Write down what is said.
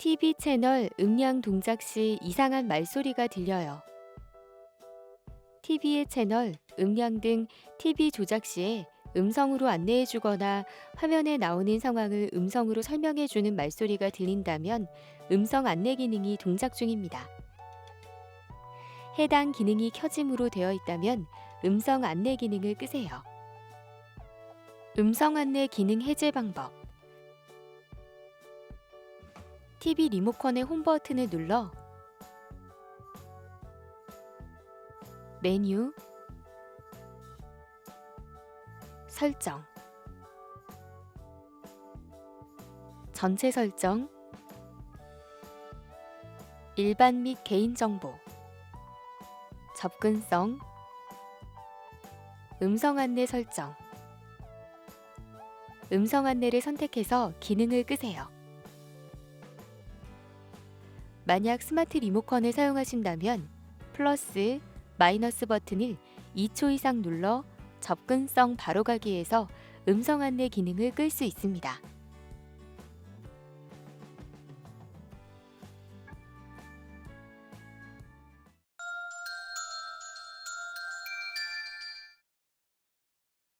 TV 채널 음량 동작 시 이상한 말소리가 들려요. TV의 채널, 음량 등 TV 조작 시에 음성으로 안내해 주거나 화면에 나오는 상황을 음성으로 설명해 주는 말소리가 들린다면 음성 안내 기능이 동작 중입니다. 해당 기능이 켜짐으로 되어 있다면 음성 안내 기능을 끄세요. 음성 안내 기능 해제 방법 TV 리모컨의 홈 버튼을 눌러 메뉴 설정 전체 설정 일반 및 개인정보 접근성 음성 안내 설정 음성 안내를 선택해서 기능을 끄세요. 만약 스마트 리모컨을 사용하신다면 플러스, 마이너스 버튼을 2초 이상 눌러 접근성 바로가기에서 음성 안내 기능을 끌 수 있습니다.